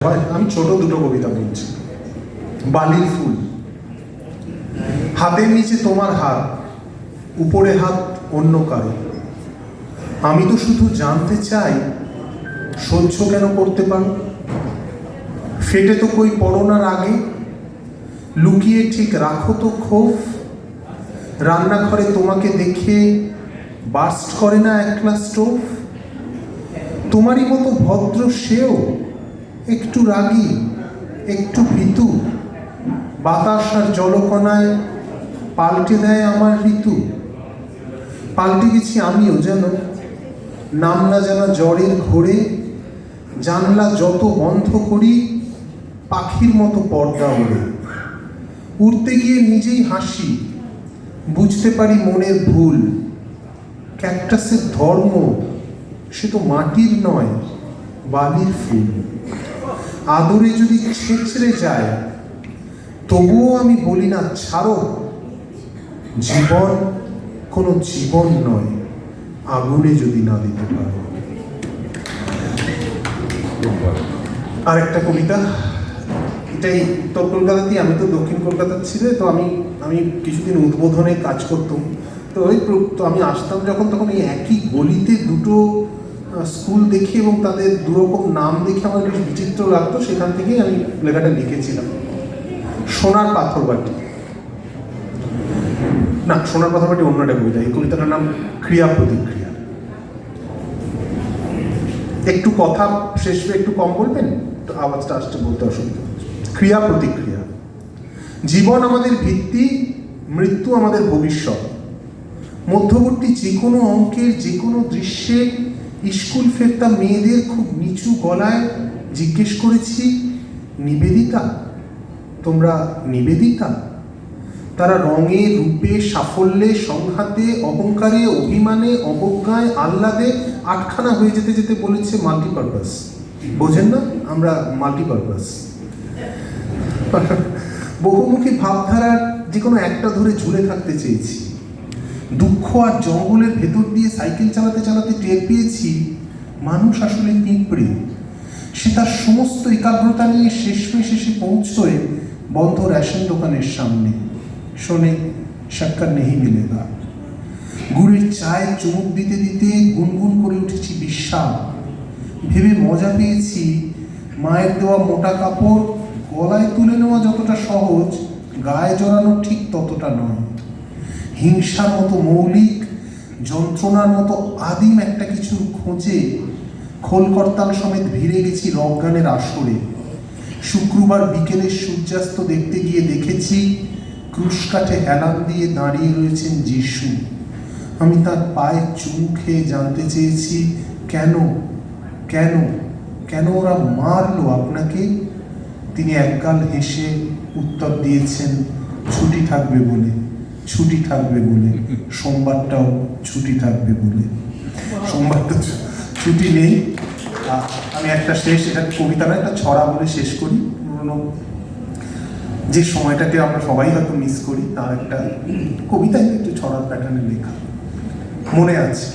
আমি ছোট দুটো কবিতা বলছি বালির ফুল। হাতের নিচে তোমার হাত, উপরে হাত অন্য কারও। আমি তো শুধু জানতে চাই, সহ্য কেন করতে পারো? ফেটে তো কই পড়োনার আগে। লুকিয়ে ঠিক রাখো তো ক্ষোভ। রান্নাঘরে তোমাকে দেখে বাস্ট করে না এক একলা স্টোভ তোমারই মতো ভদ্র সেও একটু রাগী, একটু ভীতু। বাতাস আর জলকণায় পাল্টে দেয় আমার ঋতু। পাল্টে গেছি আমিও যেন। নাম না জানা জ্বরের ঘোরে। জানলা যত বন্ধ করি, পাখির মতো পর্দা ওড়ে। উড়তে গিয়ে নিজেই হাসি, বুঝতে পারি মনের ভুল। ক্যাকটাসের ধর্ম, সে তো মাটির নয়, বালির ফুল। আদরে যদি ছেঁচড়ে যায়, তবুও আমি বলি না, ছাড়ো। জীবন কোনো জীবন নয়, আগুনে যদি না দিতে পারো। আর একটা কবিতা, এটাই উত্তর কলকাতাতেই, আমি তো দক্ষিণ কলকাতার ছিলে, তো আমি আমি কিছুদিন উদ্বোধনে কাজ করতাম। তো ওই তো আমি আসতাম যখন, তখন এই একই গলিতে দুটো স্কুল দেখি এবং তাদের দুরকম নাম দেখে আমার বেশ বিচিত্র লাগতো, সেখান থেকেই আমি লেখাটা লিখেছিলাম। সোনার পাথর বাটি না, সোনার পাথর বাটি অন্য একটা কবিতা, এই কবিতাটার নাম ক্রিয়া প্রতিক্রিয়া। একটু কথা শেষ একটু কম বলবেন? তো আওয়াজটা আসতে বলতে অসুবিধা ক্রিয়া প্রতিক্রিয়া। জীবন আমাদের ভিত্তি, মৃত্যু আমাদের ভবিষ্যৎ। মধ্যবর্তী যে কোনো অঙ্কের, যে কোনো দৃশ্যে স্কুল ফেরতা মেয়েদের খুব নিচু গলায় জিজ্ঞেস করেছি, নিবেদিতা? তোমরা নিবেদিতা? তারা রঙে, রূপে, সাফল্যে, সংঘাতে, অহংকারে, অভিমানে, অবজ্ঞায়, আহ্লাদে আটখানা হয়ে যেতে যেতে বলেছে মাল্টিপারপাস। বোঝেন না? আমরা মাল্টিপারপাস। বহুমুখী ভাবধারার যে কোনো একটা ধরে ঝুলে থাকতে চেয়েছি। দুঃখ আর জঙ্গলের ভেতর দিয়ে সাইকেল চালাতে চালাতে টের পেয়েছি মানুষ আসলে পিঁপড়ে সে তার সমস্ত একাগ্রতা নিয়ে শেষমেশ এসে পৌঁছয় বন্ধ রেশন দোকানের সামনে। শোনে, সাক্ষাৎ নেহি মিলেগা। গুড়ের চায়ে চুমুক দিতে দিতে গুনগুন করে উঠেছি বিশ্বাস ভেবে মজা পেয়েছি, মায়ের দেওয়া মোটা কাপড় গলায় তুলে নেওয়া যতটা সহজ, গায়ে জড়ানো ঠিক ততটা নয়। হিংসার মতো মৌলিক যন্ত্রণার মতো আদিম একটা কিছুর খোঁজে খোলকর্তাল সমেত ভিড়ে গেছি রজ্ঞানের আসরে। শুক্রবার বিকেলের সূর্যাস্ত দেখতে গিয়ে দেখেছি ক্রুশ কাঠে হেলান দিয়ে দাঁড়িয়ে রয়েছেন যিশু। আমি তার পায়ে চুমু খেয়ে জানতে চেয়েছি, কেন? কেন? কেন ওরা মারলো আপনাকে? তিনি একগাল হেসে উত্তর দিয়েছেন, ছুটি থাকবে বলে। ছুটি থাকবে বলে, সোমবারটাও ছুটি থাকবে বলে। সোমবারটা ছুটি নেই। আমি একটা শেষ, এটা কবিতা না একটা ছড়া বলে শেষ করি, পুরোনো। যে সময়টাকে আমরা সবাই হয়তো মিস করি, তার একটা কবিতায় একটু ছড়ার প্যাটার্নে লেখা। মনে আছে,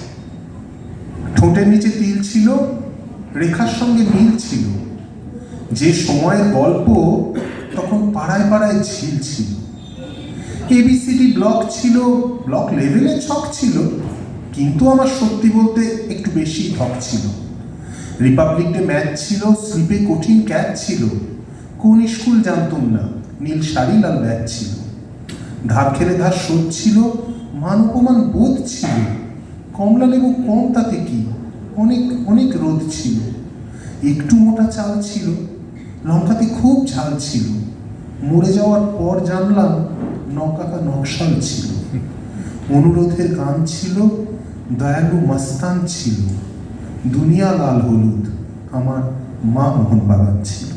ঠোঁটের নিচে তিল ছিল, রেখার সঙ্গে মিল ছিল। যে সময়ের গল্প তখন পাড়ায় পাড়ায় ঝিল ছিল এবিসিডি ব্লক ছিল ব্লক লেভেলে ছক ছিল, কিন্তু আমার সত্যি বলতে একটু বেশি ঠক ছিল। রিপাবলিক ডে ম্যাচ ছিল স্লিপে কঠিন ক্যাচ ছিল। কোন স্কুল জানতুম না, নীল শাড়ি, লাল ব্যাগ ছিল। ধার খেলে ধার শোধ ছিল, মান অপমান বোধ ছিল। কমলা লেবু কম, তাতে কি? অনেক অনেক রোদ ছিল। একটু মোটা চাল ছিল, লঙ্কাতে খুব ঝাল ছিল। মরে যাওয়ার পর জানলাম নকাকা নকশাল ছিল। অনুরোধের গান ছিল, দয়ালু মাস্তান ছিল। দুনিয়া লাল হলুদ, আমার মা মোহন বাগান ছিল।